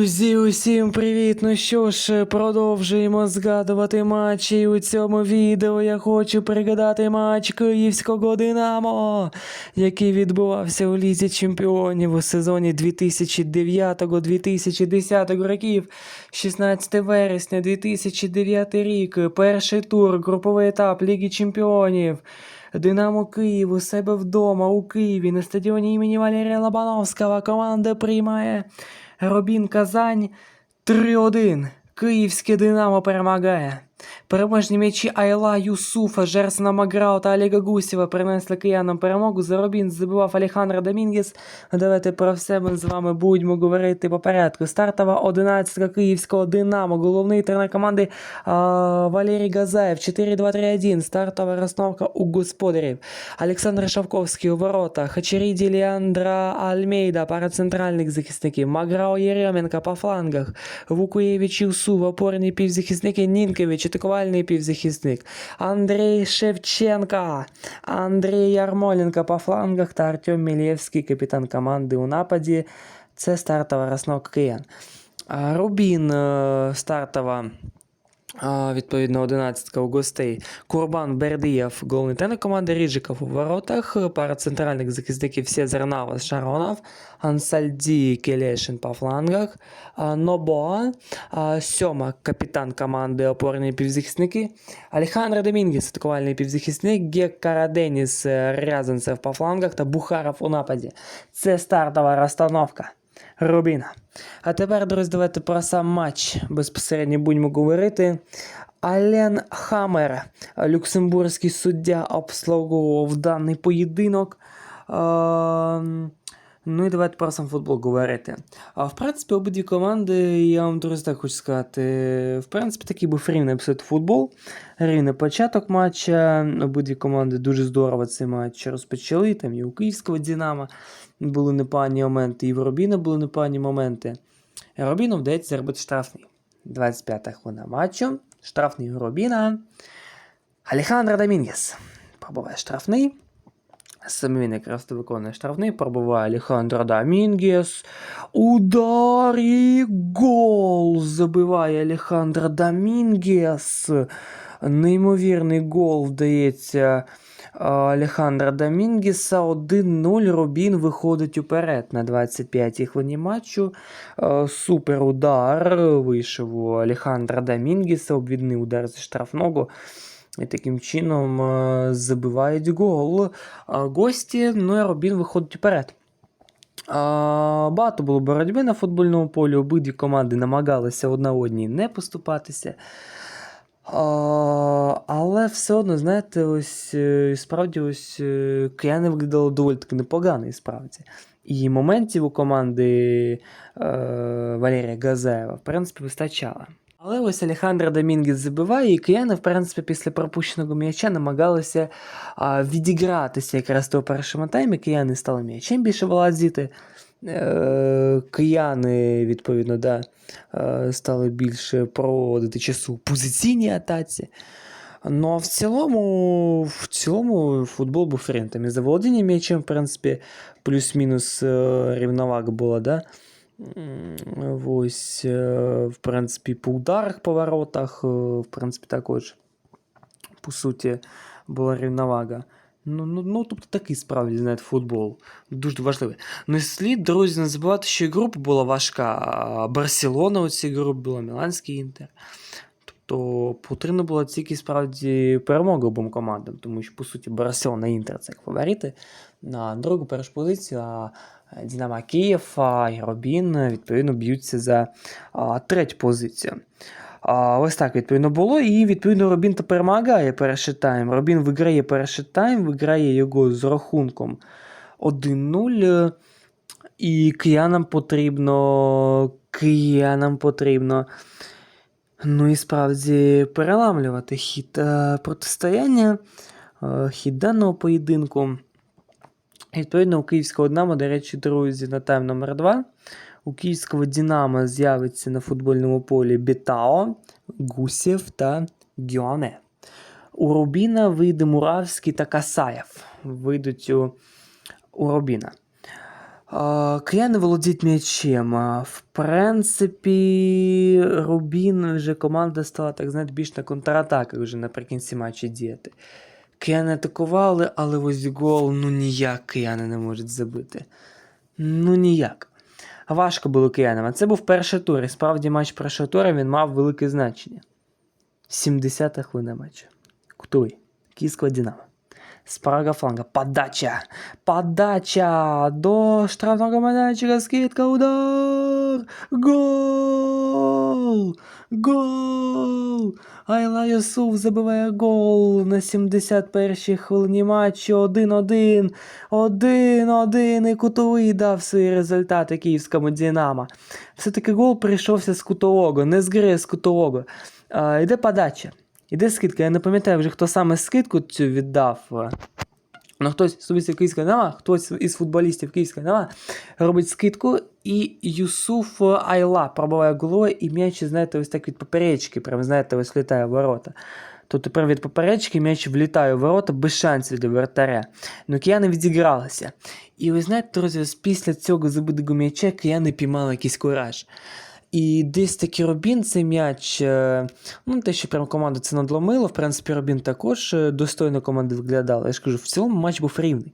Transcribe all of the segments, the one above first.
Друзі, усім привіт! Ну що ж, продовжуємо згадувати матчі. У цьому відео я хочу пригадати матч Київського Динамо, який відбувався у Лізі Чемпіонів у сезоні 2009-2010 років. 16 вересня 2009 рік. Перший тур, груповий етап Ліги Чемпіонів. Динамо Київ у себе вдома у Києві на стадіоні імені Валерія Лобановського команда приймає Робін Казань 3-1. Київське Динамо перемагає. Переможні м'ячі Айла Юсуфа, Жерсона Маграу та Олега Гусєва принесли киянам перемогу. За Робін забивав Алехандро Домінгес. Давайте про все ми з вами будемо говорити по порядку. Стартова 11 київського Динамо. Головний тренер команди а, Валерій Газаєв. 4-2-3-1. Стартова розстановка у господарів. Олександр Шавковський у воротах. Хачеріді Леандра Альмейда, пара центральних захисників. Маграу Єрьоменко по флангах. Вукуєвич Юсуф, опорні півзахисники. Нінкович, атакувальний півзахисник. Андрій Шевченка. Андрій Ярмоленко по флангах та Артем Мілєвський, капітан команди у нападі. Це стартова розновка киян. Рубін е, стартова. Відповідно, 11 у гостей. Курбан Бердієв, головний тренер команди Ріджиков у воротах. Пара центральних захисників Сезар Навас Шаронов, Ансальді Келешин по флангах, Нобоа, Сьома капітан команди опорні півзахисники, Алехандро Домінгес, атакувальний півзахисник, Гек Караденіс Рязанцев по флангах та Бухаров у нападі. Це стартова розстановка. Рубіна. А тепер, друзі, давайте про сам матч безпосередньо будемо говорити. Ален Хаммер, люксембурзький суддя, обслуговував даний поєдинок. Ем, Ну і давайте про сам футбол говорити. А в принципі, обидві команди, я вам друзі так хочу сказати, в принципі, такий був рівний абсолютно футбол. Рівний початок матча. Обидві команди дуже здорово цей матч розпочали. Там і у Київського Динамо були непогані моменти, і в Робіна були непогані моменти. Робіну вдається зробити штрафний. 25-та хвилина матчу. Штрафний Робіна. Алехандро Домінгес пробуває штрафний. Саме він якраз то виконує штрафний, пробуває Алехандро Домінгес. Удар і гол! Забиває Алехандро Домінгес. Неймовірний гол вдається а, Алехандро Домінгеса. 1-0. Рубін виходить уперед на 25-й хвилині матчу. А, Супер удар вийшов у Алехандро Домінгеса. Обвідний удар зі штрафного. І таким чином е, забивають гол. Гості, ну і Робін виходить вперед. Багато було боротьби на футбольному полі. Обидві команди намагалися одна одній не поступатися. Але все одно, знаєте, ось е, справді ось е, кияни виглядали доволі таки непогано, і справді. І моментів у команди е, Валерія Газаєва, в принципі, вистачало. Але ось Алехандро Домінгес забиває, і кияни, в принципі, після пропущеного м'яча намагалися а, відігратися якраз того першому таймі. Кияни стали м'ячем більше володіти. Е, кияни, відповідно, да, е, стали більше проводити часу в позиційній атаці. Ну а в цілому, в цілому футбол був. І за володіння м'ячем, в принципі, плюс-мінус е, рівновага була, да? Ось, е, в принципі, по ударах по воротах, е, в принципі, також, по суті, була рівновага. Ну, ну, ну, тобто такий справді, знаєте, футбол. Дуже важливий. Ну і слід, друзі, не забувати, що і група була важка. Барселона у цій групі була, Міланський інтер. Тобто потрібно було тільки справді перемога обом командам, тому що, по суті, Барселона Інтер це як фаворити на другу першу позицію, а Динамо Київ і Робін, відповідно, б'ються за третю позицію. Ось так, відповідно, було. І, відповідно, Робін то перемагає перший тайм. Робін виграє перший тайм, виграє його з рахунком 1-0. І киянам потрібно. Киянам потрібно. Ну і справді переламлювати хід е, протистояння, е, хід даного поєдинку. Відповідно, у Київського Динамо, до речі, друзі, на тайм номер 2 У Київського Динамо з'явиться на футбольному полі Бітао, Гусєв та Гьоне. У Рубіна вийде Муравський та Касаєв. Вийдуть у, у Рубіна. Кияни володіють м'ячем. В принципі, Рубін вже команда стала, так знаєте, більш на контратаках вже наприкінці матчу діяти. Кияни атакували, але ось гол, ну ніяк кияни не можуть забити. Ну ніяк. Важко було киянам. А це був перший тур. І справді матч першого тура він мав велике значення. 70-та хвилина матчу. Кутовий. Київського Динамо. З правого фланга. Подача. Подача. До штрафного майданчика. Скидка. Удар. Гол. Гол. Айла Юсуф забиває гол на 71-й хвилині матчу. 1-1. 1-1. І кутовий дав свої результати київському Динамо. Все-таки гол прийшовся з кутового, не з гри, а з кутового. А, іде подача. Іде скидка. Я не пам'ятаю вже, хто саме скидку цю віддав. Ну, хтось особисто Київська Динамо, хтось із футболістів Київська Динамо робить скидку, і Юсуф Айла пробиває головою, і м'яч, знаєте, ось так від поперечки, прям, знаєте, ось літає в ворота. То тепер від поперечки м'яч влітає в ворота без шансів до вратаря. Ну, кияни відігралися. І ви знаєте, друзі, після цього забитого м'яча кияни піймали якийсь кураж. І десь таки Робін цей м'яч, е, ну те, що прям команду це надломило, в принципі, Робін також е, достойно команди виглядала. Я ж кажу, в цілому матч був рівний.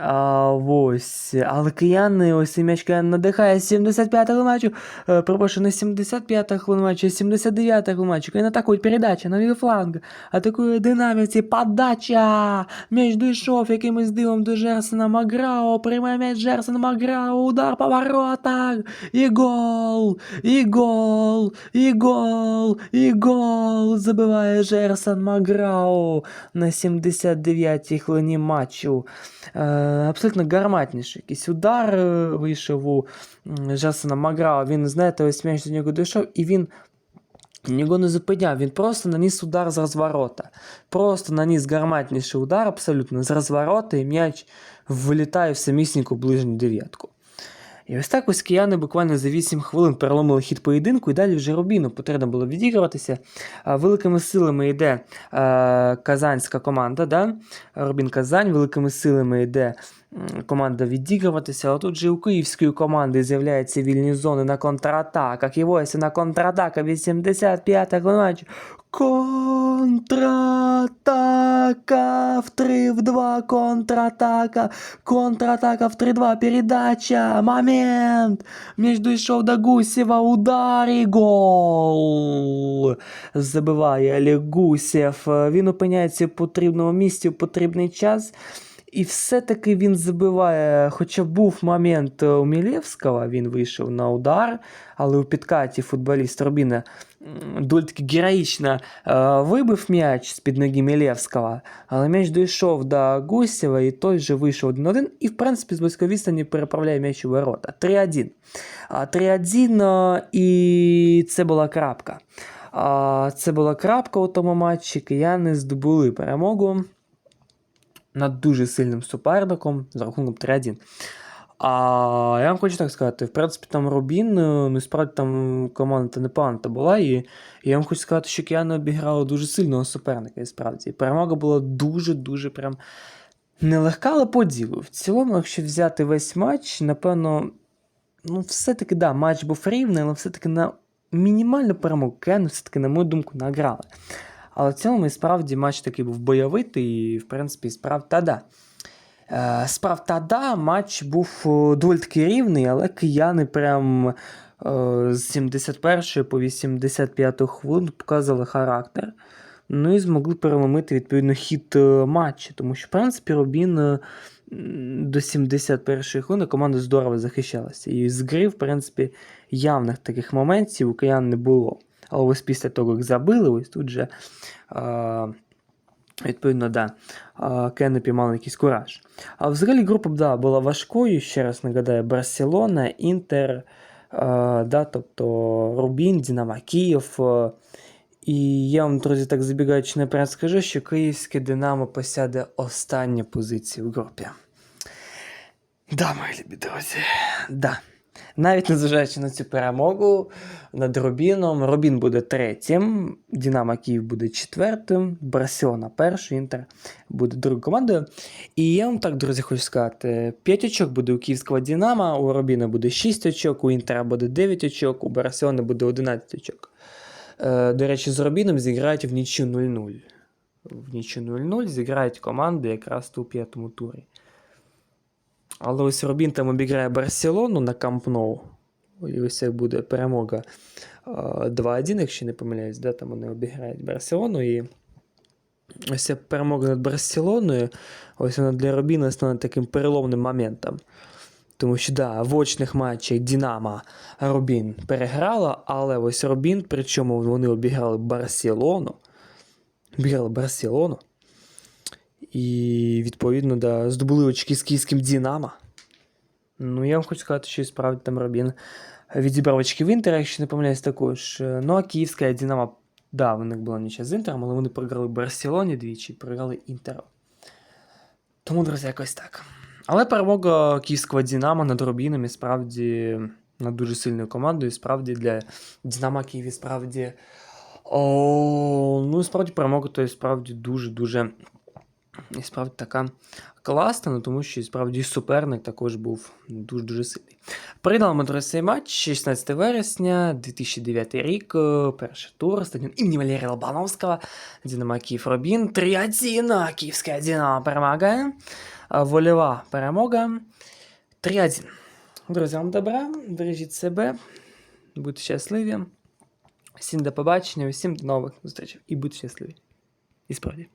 А, ось. Але кияни, ось цей м'яч киян надихає 75-го матчу. Е, Пробачу, не 75-го хвилин матчу, а 79-го хвилин матчу. Киян атакують передача на лівий фланг. Атакує динаміці, подача! М'яч дійшов якимось дивом до Жерсона Маграо. Приймає м'яч Жерсон Маграо. Удар по воротах. І гол! І гол! І гол! І гол! Забиває Жерсон Маграо на 79-й хвилині матчу. Е, абсолютно гарматніший якийсь удар е, вийшов у м, Жерсона Маграо. Він, знаєте, ось м'яч до нього дійшов, і він. Його не зупиняв, він просто наніс удар з розворота. Просто наніс гарматніший удар абсолютно з розворота, і м'яч вилітає в самісіньку ближню дев'ятку. І ось так ось кияни буквально за 8 хвилин переломили хід поєдинку, і далі вже Рубіну потрібно було відігруватися. Великими силами йде казанська команда, да? Рубін Казань, великими силами йде команда відігруватися. А тут же у київської команди з'являються вільні зони на контратаках. І ось на контратака 85-та матчу. Контратака в 3 в 2 контратака. Контратака в 3-2 передача. Момент. Між дійшов до Гусєва. Удар і гол. Забиває Олег Гусєв. Він опиняється в потрібному місці в потрібний час. І все-таки він забиває, хоча був момент у Мілєвського, він вийшов на удар, але у підкаті футболіст Рубіна доволі таки героїчно е, вибив м'яч з-під ноги Мілєвського, але м'яч дійшов до Гусєва, і той же вийшов 1-1, і в принципі з близької відстані переправляє м'яч у ворота. 3-1. А, 3-1, е, і це була крапка. Це була крапка у тому матчі, кияни здобули перемогу над дуже сильним суперником з рахунком 3-1. А я вам хочу так сказати, в принципі, там Рубін, е, ну справді там команда непогана була, і я вам хочу сказати, що кияни обіграли дуже сильного суперника, і справді. Перемога була дуже-дуже прям нелегка, але по ділу. В цілому, якщо взяти весь матч, напевно, ну, все-таки, да, матч був рівний, але все-таки на мінімальну перемогу кияни все-таки, на мою думку, награли. Але в цілому і справді матч такий був бойовитий, і, в принципі, справ та да. Е, Справ та да, матч був е, доволі таки рівний, але кияни прям е, з 71 по 85 хвилину показали характер. Ну і змогли переломити відповідно хід матчу. Тому що, в принципі, Рубін до 71-ї хвилини команда здорово захищалася. І з гри, в принципі, явних таких моментів у киян не було. Але ось після того, як забили, ось тут же. Е, Відповідно, да, а, Кени піймали якийсь кураж. А взагалі група да, була важкою, ще раз нагадаю, Барселона, Інтер, а, да, тобто Рубін, Динамо Київ. а, І я вам, друзі, так забігаючи наперед скажу, що київське Динамо посяде останню позицію в групі. Да, мої любі друзі, да. Навіть незважаючи на цю перемогу над Рубіном, Рубін буде третім, Динамо Київ буде четвертим, Барселона перший, Інтер буде другою командою. І я вам так, друзі, хочу сказати: 5 очок буде у київського Динамо, у Рубіна буде 6 очок, у Інтера буде 9 очок, у Барселони буде 11 очок. Е, До речі, з Рубіном зіграють в нічю 0-0. В нічю 0-0 зіграють команди якраз у п'ятому турі. Але ось Робін там обіграє Барселону на Камп Ноу. І ось як буде перемога е, 2-1, якщо не помиляюсь, да, там вони обіграють Барселону. І ось ця перемога над Барселоною, ось вона для Робіна стане таким переломним моментом. Тому що, да, в очних матчах Динамо Робін переграла, але ось Робін, причому вони обіграли Барселону. Обіграли Барселону. І, відповідно, да, здобули очки з київським Динамо. Ну, я вам хочу сказати, що і справді там Робін відібрав очки в Інтера, якщо не помиляюсь також. Ну, а київська Динамо, да, в них була нічия з Інтером, але вони програли Барселоні двічі, програли Інтеру. Тому, друзі, якось так. Але перемога київського Динамо над Робіном і справді над дуже сильною командою, і справді для Динамо Київ і справді. О, ну, справді перемога, то і справді дуже-дуже. І справді така класна, ну, тому що справді суперник також був дуже-дуже сильний. Передали ми друзі, цей матч 16 вересня 2009 рік, е, перший тур, стадіон імені Валерія Лобановського, Динамо Київ Робін, 3-1, Київська Динамо перемагає, А вольова перемога, 3-1. Друзі, вам добра, бережіть себе, будьте щасливі. Всім до побачення, всім до нових зустрічей і будьте щасливі. І справді.